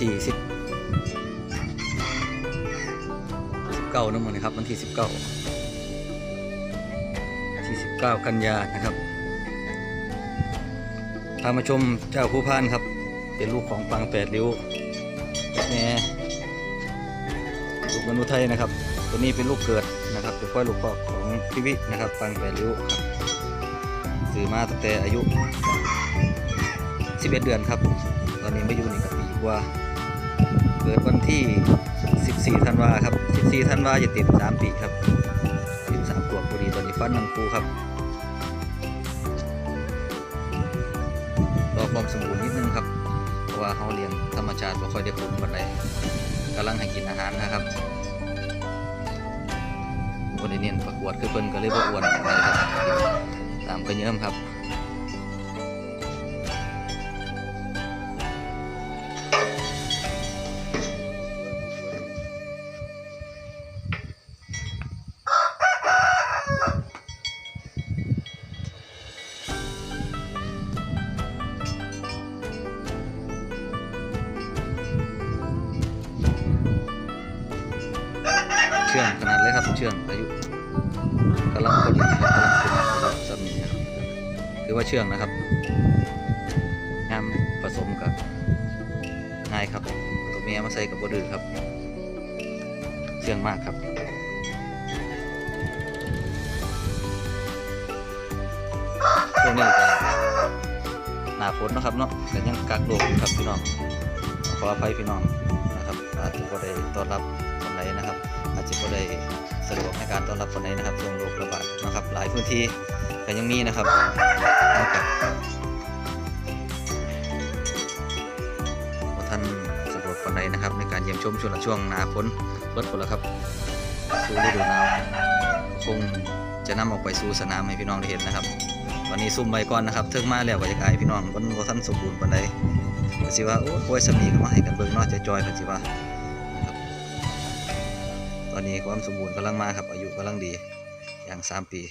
ที่สิบสิบเก้านั่นมันนะครับ วันที่สิบเก้าที่สิบเก้ากันยานะครับพามาชมเจ้าผู้พานครับ เป็นลูกของปังแปดริ้วแม่ลูกมนุษย์ไทยนะครับ ตัวนี้เป็นลูกเกิดนะครับเป็นค่อยลูกพ่อของพิวินะครับปังแปดริ้วครับซื้อมาตั้งแต่อายุ 11 เดือนครับ อนนี้มาอยู่นี่กับปีกว่า เกิดวันที่ 14 ธันวาครับ 14 ธันวาจะเต็ม3 ปีครับเต็ม3ขวบพอดีตอนนี้ฟันนังคูครับ รอความสมบูรณ์นิดนึงครับ เพราะว่าเขาเลี้ยงธรรมชาติไม่ค่อยได้ผลปันใดกำลังให้กินอาหารนะครับคนได้เน้นประกวดคือเพิ่นก็เลยบ่อ้วนปานใดครับ ตามไปเยิ่มครับ ชื่องขนาดเลยครับเชื่องอายุกำลังคนดีครับกำลังคนครับสามีครับถือว่าเชื่องนะครับงามผสมกับง่ายครับตัวเมียมาใส่กับบดื้อครับ เชื่องมากครับช่วงนี้หนาฝนนะครับเนาะแต่ยังกักโรคอยู่ครับพี่น้องขออภัยพี่น้องนะครับอาจจะบ่ได้ต้อนรับคนไหนนะครับ ต้อนรับคนไหนนะครับช่วงโรคระบาดนะครับ หลายพื้นที่ก็ยังมีนะครับนอกจากท่านสะดวกคนไหนนะครับ ในการเยี่ยมชมช่วงละช่วงหนาฝนลดฝนแล้วครับสู่ฤดูหนาวคงจะนำออกไปสู่สนามให้พี่น้องได้เห็นนะครับวันนี้ซุ่มไว้ก่อนนะครับเทิงมาแล้วก็จะกายพี่น้องบนบ่ท่านสมบูรณ์ปานใดก็สิว่าโอ้ยโอ้ยสมีก็มาให้กันเบิ่งนาะจะจอยกันสิว่า ตอนนี้ความสมบูรณ์กำลังมาครับ อายุกำลังดีอย่าง 3 ปี